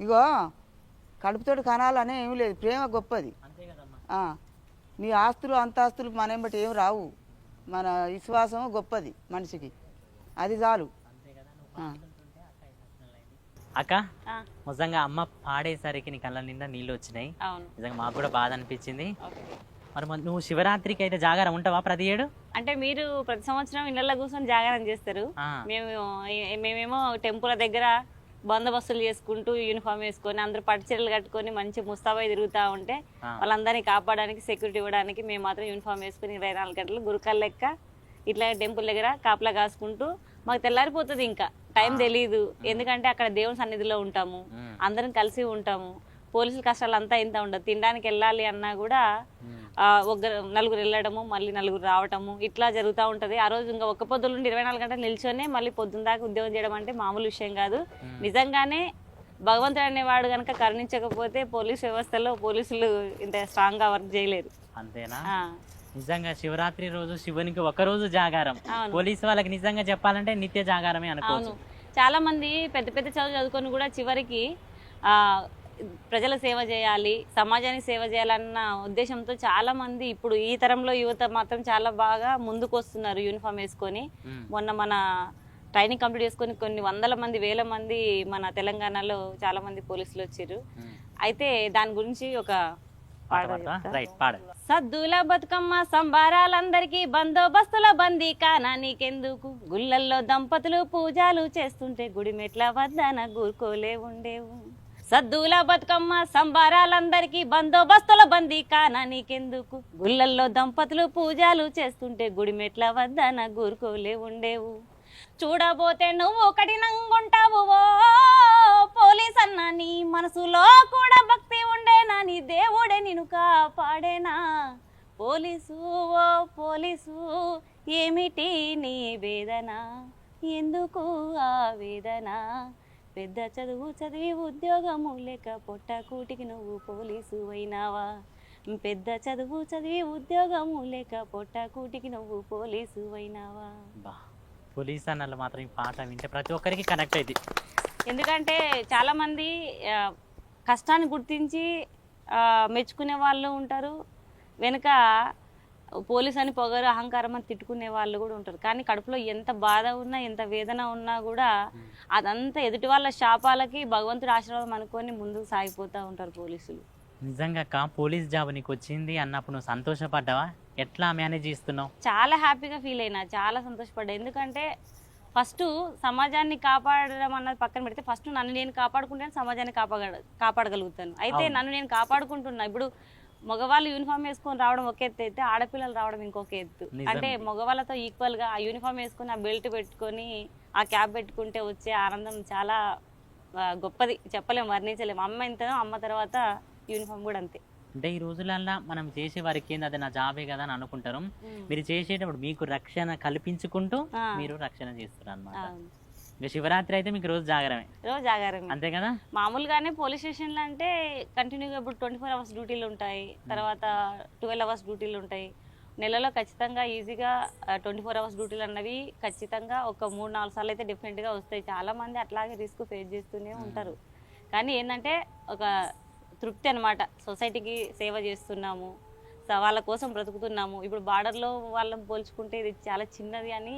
ఇగో కడుపుతోటి కనాలనే ఏమీ లేదు ప్రేమ గొప్పది. అంతే కదమ్మా. ఆ, నీ ఆస్తులు అంతాస్తులు మనం బట్టి ఏం రావు. మన విశ్వాసం గొప్పది మనిషికి. అది చాలు. అంతే కదా ఆ. అక్క నిజంగా అమ్మ పాడేసరికి నీ కళ్ళ నిండా నీళ్ళు వచ్చినాయి. అవును. నిజంగా మాకు కూడా బాధ అనిపించింది. ఓకే. మరి నువ్వు శివరాత్రికి అయితే జాగారం ఉంటావా ప్రతి ఏడు? అంటే మీరు ప్రతి సంవత్సరం ఇళ్ళల్లో కూర్చొని జాగారం చేస్తారు. మేము మేమేమో టెంపుల్ దగ్గర బందోబస్తులు చేసుకుంటూ యూనిఫామ్ వేసుకొని అందరూ పట్టు చీరలు కట్టుకొని మంచి ముస్తాబాయి తిరుగుతూ ఉంటే. వాళ్ళందరినీ కాపాడడానికి సెక్యూరిటీ ఇవ్వడానికి మేము మాత్రం యూనిఫామ్ వేసుకుని ఇరవై నాలుగు గంటలు గురుకల్ లెక్క ఇట్లా టెంపుల్ దగ్గర కాపలా కాసుకుంటూ మాకు తెల్లారిపోతుంది ఇంకా. టైం తెలియదు ఎందుకంటే అక్కడ దేవుని సన్నిధిలో ఉంటాము. అందరం కలిసి ఉంటాము. పోలీసుల కష్టాలు అంతా ఇంత ఉండదు. తినడానికి వెళ్ళాలి అన్నా కూడా. ఆ, ఒక నలుగురు వెళ్ళడము మళ్ళీ నలుగురు రావటము ఇట్లా జరుగుతూ ఉంటది. ఆ రోజు ఇంకా ఒక్క పొద్దుల నుండి ఇరవై నాలుగు గంటలు నిల్చొనే మళ్ళీ పొద్దున్న దాకా ఉద్యోగం చేయడం అంటే మామూలు విషయం కాదు. నిజంగానే భగవంతుడు అనేవాడు కనుక కరుణించకపోతే పోలీస్ వ్యవస్థలో పోలీసులు ఇంత స్ట్రాంగ్గా వర్క్ చేయలేరు అంతేనా? నిజంగా శివరాత్రి రోజు శివునికి ఒక రోజు జాగారం. పోలీసు వాళ్ళకి నిజంగా చెప్పాలంటే నిత్య జాగారమే అనుకోవచ్చు. చాలా మంది పెద్ద పెద్ద చదువు చదువుకొని కూడా చివరికి ఆ ప్రజల సేవ చేయాలి సమాజానికి సేవ చేయాలన్న ఉద్దేశంతో చాలా మంది ఇప్పుడు ఈ తరంలో యువత మాత్రం చాలా బాగా ముందుకు వస్తున్నారు యూనిఫామ్ వేసుకొని మొన్న మన ట్రైనింగ్ కంప్లీట్ చేసుకొని కొన్ని వందల మంది వేల మంది మన తెలంగాణలో చాలా మంది పోలీసులు వచ్చారు. అయితే దాని గురించి ఒక సద్దుల బతుకమ్మ సంబారాలందరికీ బందోబస్తుల బందీ కానా నీకెందుకు? గుళ్ళల్లో దంపతులు పూజలు చేస్తుంటే గుడి మెట్ల వద్దన గూరుకోలే ఉండేవు. సద్దుల బతుకమ్మ సంబారాలందరికీ బందోబస్తుల బందీ కానా నీకెందుకు? గుళ్ళల్లో దంపతులు పూజలు చేస్తుంటే గుడిమెట్ల వద్ద నా గూరుకోలే ఉండేవు. చూడబోతే నువ్వు కఠినంగుంటావు ఓ పోలీస్ అన్న నీ మనసులో కూడా భక్తి ఉండేనా? నీ దేవుడే నిన్ను కాపాడేనా? పోలీసు ఓ పోలీసు ఏమిటి నీ వేదన? ఎందుకు ఆ వేదన? పెద్ద చదువు చదివి ఉద్యోగము లేక పొట్ట కూటికి నువ్వు పోలీసు అయినావా? పెద్ద చదువు చదివి ఉద్యోగము లేక పొట్ట కూటికి నువ్వు పోలీసు అయినావా? బా పోలీస్ అన్నలు మాత్రం ఈ పాట వింటే ప్రతి ఒక్కరికి కనెక్ట్ అయింది ఎందుకంటే చాలా మంది ఆ, కష్టాన్ని గుర్తించి మెచ్చుకునే వాళ్ళు ఉంటారు. వెనుక పోలీస్ అని పొగరు అహంకారం అని తిట్టుకునే వాళ్ళు కూడా ఉంటారు. కానీ కడుపులో ఎంత బాధ ఉన్నా ఎంత వేదన ఉన్నా కూడా అదంతా ఎదుటి వాళ్ళ శాపాలకి భగవంతుడి ఆశీర్వాదం అనుకొని ముందుకు సాగిపోతూ ఉంటారు పోలీసులు. నిజంగా అక్క పోలీస్ జాబ్ నీకు వచ్చింది అన్నప్పుడు నువ్వు సంతోషపడ్డావా? ఎట్లా మేనేజ్ చేస్తున్నావు? చాలా హ్యాపీగా ఫీల్ అయినా చాలా సంతోషపడ్డా. ఎందుకంటే ఫస్ట్ సమాజాన్ని కాపాడడం అన్నది పక్కన పెడితే ఫస్ట్ నన్ను నేను కాపాడుకుంటే సమాజాన్ని కాపాడ కాపాడగలుగుతాను. అయితే. నన్ను నేను కాపాడుకుంటున్నా. ఇప్పుడు మగవాళ్ళు యూనిఫామ్ వేసుకొని రావడం ఒక ఎత్తు అయితే ఆడపిల్లలు రావడం ఇంకొక ఎత్తు. అంటే మగవాళ్ళతో ఈక్వల్గా ఆ యూనిఫామ్ వేసుకొని ఆ బెల్ట్ పెట్టుకొని ఆ క్యాప్ పెట్టుకుంటే వచ్చే ఆనందం చాలా గొప్పది. చెప్పలేము వర్ణించలేము అమ్మ ఎంతనో అమ్మ తర్వాత యూనిఫామ్ కూడా అంతే. అంటే ఈ రోజులల్లా మనం చేసే వారికి ఏంది? అది నా జాబే కదా అని అనుకుంటారు. మీరు చేసేటప్పుడు మీకు రక్షణ కల్పించుకుంటూ. మీరు రక్షణ చేస్తారు అనమాట. ఇంకా శివరాత్రి అయితే మీకు రోజు జాగరమే. రోజు జాగారం అంతే కదా? మామూలుగానే పోలీస్ స్టేషన్లు అంటే కంటిన్యూగా ఇప్పుడు ట్వంటీ ఫోర్ అవర్స్ డ్యూటీలు ఉంటాయి. తర్వాత ట్వెల్వ్ అవర్స్ డ్యూటీలు ఉంటాయి. నెలలో ఖచ్చితంగా ఈజీగా ట్వంటీ ఫోర్ అవర్స్ డ్యూటీలు అన్నవి ఖచ్చితంగా ఒక మూడు నాలుగు సార్లు అయితే డెఫినెట్గా వస్తాయి. చాలా మంది అట్లాగే రిస్క్ ఫేస్ చేస్తూనే ఉంటారు. కానీ ఏంటంటే ఒక తృప్తి అనమాట సొసైటీకి సేవ చేస్తున్నాము. వాళ్ళ కోసం బ్రతుకుతున్నాము. ఇప్పుడు బార్డర్లో వాళ్ళని పోల్చుకుంటే ఇది చాలా చిన్నది అని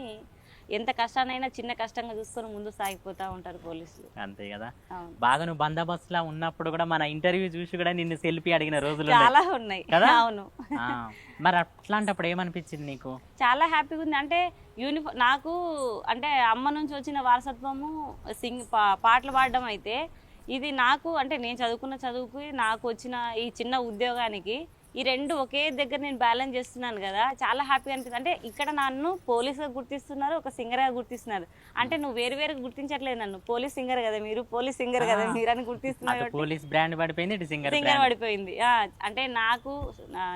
ఎంత కష్టాన్నైనా చిన్న కష్టంగా చూసుకొని ముందు సాగిపోతూ ఉంటారు పోలీసులు. అంతే కదా? బాగా నువ్వు బందోబస్తులా ఉన్నప్పుడు కూడా మన ఇంటర్వ్యూ చూసి కూడా నిన్ను సెల్ఫీ అడిగిన రోజులు. చాలా ఉన్నాయి. కదా? అవును. మరి అట్లాంటప్పుడు ఏమనిపించింది నీకు? చాలా హ్యాపీగా ఉంది. అంటే యూనిఫామ్ నాకు అంటే అమ్మ నుంచి వచ్చిన వారసత్వము సింగ్ పాటలు పాడడం అయితే ఇది నాకు అంటే నేను చదువుకున్న చదువుకి నాకు వచ్చిన ఈ చిన్న ఉద్యోగానికి ఈ రెండు ఒకే దగ్గర నేను బ్యాలెన్స్ చేస్తున్నాను కదా చాలా హ్యాపీగా అనిపిస్తుంది. అంటే ఇక్కడ నన్ను పోలీసుగా గుర్తిస్తున్నారు ఒక సింగర్గా గుర్తిస్తున్నారు. అంటే నువ్వు వేరు వేరుగా గుర్తించట్లేదు నన్ను. పోలీస్ సింగర్ కదా మీరు పోలీస్ సింగర్ కదా. మీరు అని గుర్తిస్తున్నారు పోలీస్ బ్రాండ్ పడిపోయింది సింగర్ సింగర్ పడిపోయింది. అంటే నాకు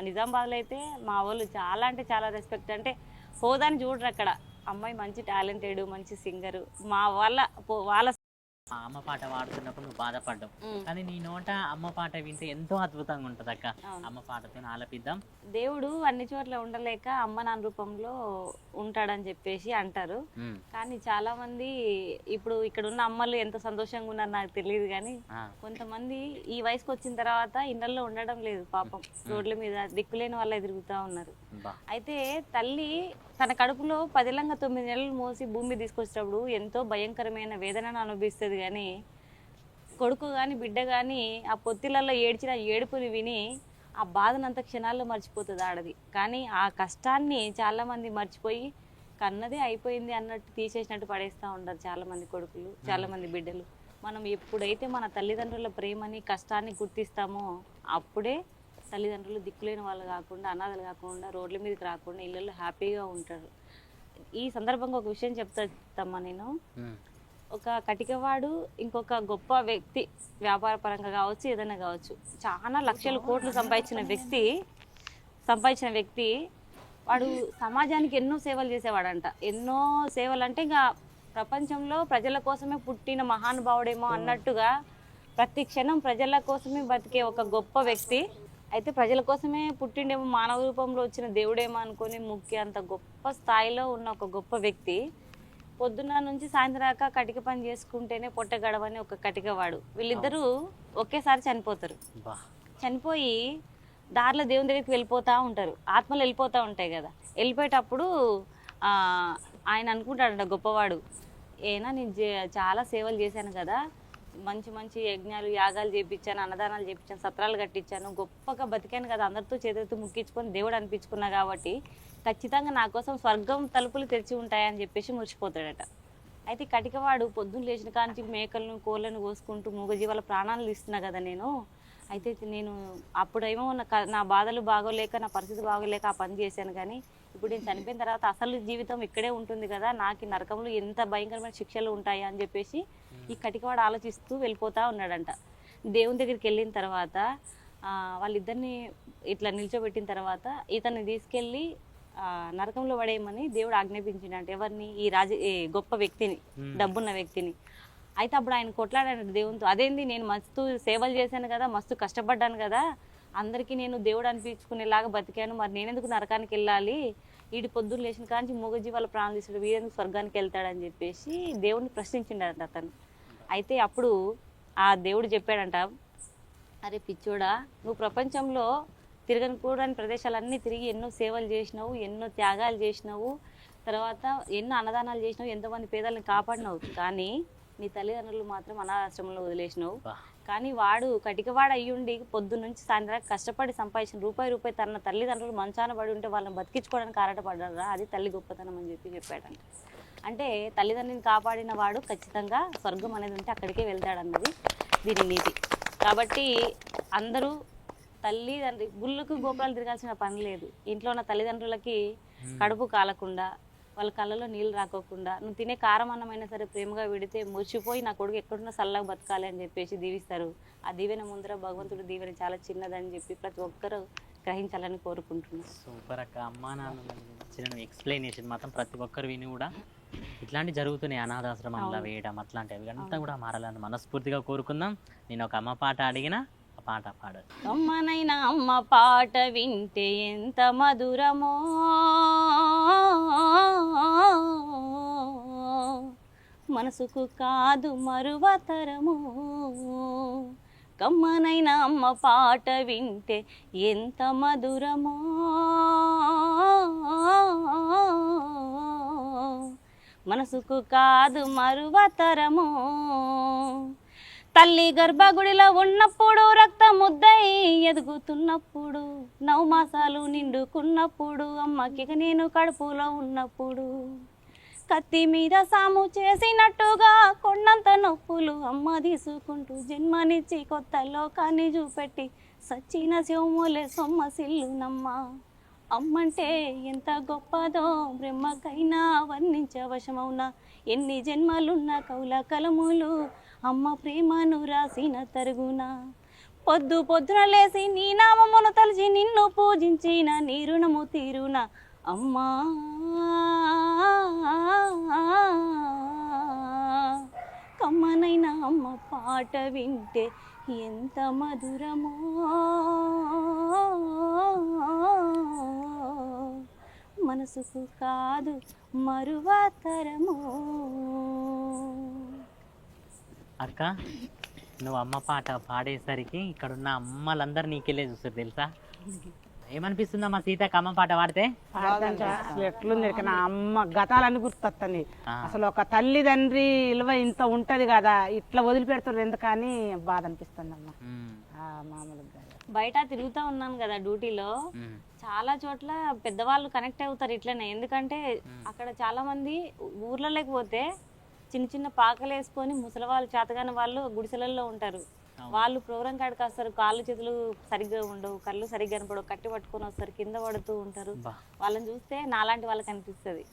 నిజామాబాద్లో అయితే మా వాళ్ళు చాలా అంటే చాలా రెస్పెక్ట్. అంటే హోదాని చూడరు అక్కడ. అమ్మాయి మంచి టాలెంటెడ్ మంచి సింగర్. మా వాళ్ళ వాళ్ళ అమ్మ పాట పాడుతున్నప్పుడు నువ్వు బాధపడ్డావు. కానీ నీ నోట అమ్మ పాట వింటే ఎంతో అద్భుతంగా ఉంటుంది అక్క. అమ్మ పాటతో ఆలపిద్దాం దేవుడు అన్ని చోట్ల ఉండలేక అమ్మ నాన్న రూపంలో ఉంటాడని చెప్పేసి అంటారు. కానీ చాలా మంది ఇప్పుడు ఇక్కడ ఉన్న అమ్మలు ఎంత సంతోషంగా ఉన్నారో నాకు తెలియదు కానీ. కొంతమంది ఈ వయసుకి వచ్చిన తర్వాత ఇళ్ళల్లో ఉండడం లేదు పాపం రోడ్ల మీద దిక్కులేని వాళ్ళే తిరుగుతూ ఉన్నారు అయితే తల్లి తన కడుపులో పదిలంగా తొమ్మిది నెలలు మోసి భూమి తీసుకొచ్చేటప్పుడు ఎంతో భయంకరమైన వేదనను అనుభవిస్తుంది కానీ కొడుకు కానీ బిడ్డ కానీ ఆ పొత్తిలలో ఏడ్చిన ఏడుపుని విని ఆ బాధనంత క్షణాల్లో మర్చిపోతుంది ఆడది. కానీ ఆ కష్టాన్ని చాలామంది మర్చిపోయి కన్నదే అయిపోయింది అన్నట్టు తీసేసినట్టు పడేస్తూ ఉంటారు చాలామంది కొడుకులు చాలామంది బిడ్డలు. మనం ఎప్పుడైతే మన తల్లిదండ్రుల ప్రేమని కష్టాన్ని గుర్తిస్తామో అప్పుడే తల్లిదండ్రులు దిక్కులేని వాళ్ళు కాకుండా అనాథలు కాకుండా రోడ్ల మీదకి రాకుండా ఇళ్ళల్లో హ్యాపీగా ఉంటారు. ఈ సందర్భంగా ఒక విషయం చెప్తామ్మా నేను. ఒక కటికవాడు ఇంకొక గొప్ప వ్యక్తి వ్యాపార పరంగా కావచ్చు ఏదైనా కావచ్చు. చాలా లక్షల కోట్లు సంపాదించిన వ్యక్తి సంపాదించిన వ్యక్తి వాడు సమాజానికి ఎన్నో సేవలు చేసేవాడంట. ఎన్నో సేవలు అంటే ఇంకా ప్రపంచంలో ప్రజల కోసమే పుట్టిన మహానుభావుడేమో అన్నట్టుగా ప్రతి క్షణం ప్రజల కోసమే బతికే ఒక గొప్ప వ్యక్తి. అయితే ప్రజల కోసమే పుట్టిండేమో మానవ రూపంలో వచ్చిన దేవుడేమో అనుకొని ముఖ్య అంత గొప్ప స్థాయిలో ఉన్న ఒక గొప్ప వ్యక్తి. పొద్దున్న నుంచి సాయంత్రం దాకా కటిక పని చేసుకుంటేనే పొట్ట గడవని ఒక కటికవాడు వీళ్ళిద్దరూ ఒకేసారి చనిపోతారు. చనిపోయి దారిలో దేవుని దగ్గరికి వెళ్ళిపోతూ ఉంటారు. ఆత్మలు వెళ్ళిపోతూ ఉంటాయి కదా. వెళ్ళిపోయేటప్పుడు ఆయన అనుకుంటాడంట గొప్పవాడు ఏనా నేను చాలా సేవలు చేశాను కదా. మంచి మంచి యజ్ఞాలు యాగాలు చేపించాను అన్నదానాలు చేపించాను సత్రాలు కట్టించాను. గొప్పగా బతికాను కదా. అందరితో చేతులతో ముక్కించుకొని దేవుడు అనిపించుకున్నా కాబట్టి ఖచ్చితంగా నా కోసం స్వర్గం తలుపులు తెరిచి ఉంటాయని చెప్పేసి మురిసిపోతాడట. అయితే కటికవాడు పొద్దున్న లేచిన కాంచి మేకలను కోళ్ళను కోసుకుంటూ మూగజీవాల ప్రాణాలు ఇస్తున్నా కదా నేను. అయితే నేను అప్పుడేమో నా నా బాధలు బాగోలేక నా పరిస్థితి బాగోలేక ఆ పని చేశాను కానీ ఇప్పుడు నేను చనిపోయిన తర్వాత అసలు జీవితం ఇక్కడే ఉంటుంది కదా నాకు నరకంలో ఎంత భయంకరమైన శిక్షలు ఉంటాయి అని చెప్పేసి ఈ కటికవాడు ఆలోచిస్తూ వెళ్ళిపోతా ఉన్నాడంట. దేవుని దగ్గరికి వెళ్ళిన తర్వాత వాళ్ళిద్దరిని ఇట్లా నిల్చోబెట్టిన తర్వాత ఇతన్ని తీసుకెళ్ళి నరకంలో పడేయమని దేవుడు ఆజ్ఞాపించిండంట. ఎవరిని? ఈ రాజ గొప్ప వ్యక్తిని డబ్బున్న వ్యక్తిని. అయితే అప్పుడు ఆయన కొట్లాడాడు దేవునితో. అదేంది? నేను మస్తు సేవలు చేశాను కదా మస్తు కష్టపడ్డాను కదా. అందరికీ నేను దేవుడు అనిపించుకునేలాగా బతికాను. మరి నేనెందుకు నరకానికి వెళ్ళాలి? వీడి పొద్దున్న లేచిన కాంచి మూగజీవాల ప్రాణాలు తీసుడు వీడెందుకు స్వర్గానికి వెళ్తాడని చెప్పేసి దేవుడిని ప్రశ్నించిండట అతను. అయితే అప్పుడు ఆ దేవుడు చెప్పాడంట అరే పిచ్చోడా నువ్వు ప్రపంచంలో తిరగని కూడని ప్రదేశాలన్నీ తిరిగి ఎన్నో సేవలు చేసినావు ఎన్నో త్యాగాలు చేసినావు తర్వాత ఎన్నో అన్నదానాలు చేసినావు ఎంతోమంది పేదలను కాపాడినావు. కానీ నీ తల్లిదండ్రులు మాత్రం అనాథాశ్రమంలో వదిలేసినావు. కానీ వాడు కటికవాడు అయ్యుండి పొద్దు నుంచి సాయంత్రం కష్టపడి సంపాదించిన రూపాయి రూపాయి తన తల్లిదండ్రులు మంచాన పడి ఉంటే వాళ్ళని బతికించుకోవడానికి ఆరాటపడ్డారా? అది తల్లి గొప్పతనం అని చెప్పి చెప్పాడంట. అంటే తల్లిదండ్రుని కాపాడిన వాడు ఖచ్చితంగా స్వర్గం అనేది ఉంటే అక్కడికే వెళ్తాడన్నది దీని నీతి. కాబట్టి అందరూ తల్లిదండ్రి గుళ్ళకు గోపురాలు తిరగాల్సిన పని లేదు. ఇంట్లో ఉన్న తల్లిదండ్రులకి కడుపు కాలకుండా వాళ్ళ కళ్ళలో నీళ్ళు రాకోకుండా నువ్వు తినే కారం అన్నమైనా సరే ప్రేమగా విడితే మురిచిపోయి నా కొడుకు ఎక్కడున్నా చల్లగా బతకాలి అని చెప్పేసి దీవిస్తారు. ఆ దీవెన ముందర భగవంతుడు దీవెన చాలా చిన్నదని చెప్పి ప్రతి ఒక్కరూ గ్రహించాలని కోరుకుంటున్నాను సూపర్ అక్క అమ్మా నాన్న ఎక్స్ప్లెయినేషన్ మాత్రం ప్రతి ఒక్కరు విని కూడా ఇట్లాంటి జరుగుతున్నాయి. అనాథాశ్రమంలో వేయడం అట్లాంటివి అంతా కూడా మారాలని మనస్ఫూర్తిగా కోరుకుందాం. నేను ఒక అమ్మ పాట అడిగిన పాట పాడు అమ్మనైనా అమ్మ పాట వింటే ఎంత మధురమో. మనసుకు కాదు మరువతరము కమ్మనైనా అమ్మ పాట వింటే ఎంత మధురమో. మనసుకు కాదు మరువతరము తల్లి గర్భగుడిలో ఉన్నప్పుడు రక్త ముద్దై ఎదుగుతున్నప్పుడు నవమాసాలు నిండుకున్నప్పుడు అమ్మకి నేను కడుపులో ఉన్నప్పుడు. కత్తి మీద సాము చేసినట్టుగా కొండంత నొప్పులు అమ్మ తీసుకుంటూ జన్మనిచ్చి కొత్త లోకాన్ని చూపెట్టి సచ్చిన శివములే సొమ్మ సిల్లునమ్మ. అమ్మంటే ఎంత గొప్పదో బ్రహ్మకైనా వర్ణించవశమవునా? ఎన్ని జన్మలున్న కౌల కలములు అమ్మ ప్రేమను రాసిన తరుగున పొద్దు పొద్దున లేసి నీ నామమును తలిచి నిన్ను పూజించిన నీ రుణము తీరున. అమ్మా! కమ్మనైన అమ్మ పాట వింటే ఎంత మధురమో. మనసుకు కాదు మరువతరమో. అక్క నువ్వు అమ్మ పాట పాడేసరికి ఇక్కడ ఉన్న అమ్మలందరూ నీకెళ్ళే చూస్తారు తెలుసా? ఏమనిపిస్తుందా మా సీతకి అమ్మ పాట పాడితే? అసలు ఎట్లుంది ఇక నా అమ్మ గతాలన్నీ గుర్తొస్తాయి ఆ. అసలు ఒక తల్లిదండ్రి విలువ ఇంత ఉంటది కదా ఇట్లా వదిలిపెడుతున్నారు ఎందుకని బాధ అనిపిస్తుంది అమ్మ. మామూలుగా కాదు. బయట తిరుగుతూ ఉన్నాను కదా డ్యూటీలో. చాలా చోట్ల పెద్దవాళ్ళు కనెక్ట్ అవుతారు ఇట్లనే. ఎందుకంటే అక్కడ చాలా మంది ఊర్లలోకి పోతే చిన్న చిన్న పాకలు వేసుకొని ముసలి వాళ్ళు చేతగాని వాళ్ళు గుడిసెలలో ఉంటారు. వాళ్ళు ప్రోగ్రాం కాడికి వస్తారు. కాళ్ళు చేతులు సరిగ్గా ఉండవు కళ్ళు సరిగ్గా కనపడవు. కట్టి పట్టుకొని వస్తారు కింద పడుతూ ఉంటారు. వాళ్ళని చూస్తే నాలాంటి వాళ్ళకి అనిపిస్తుంది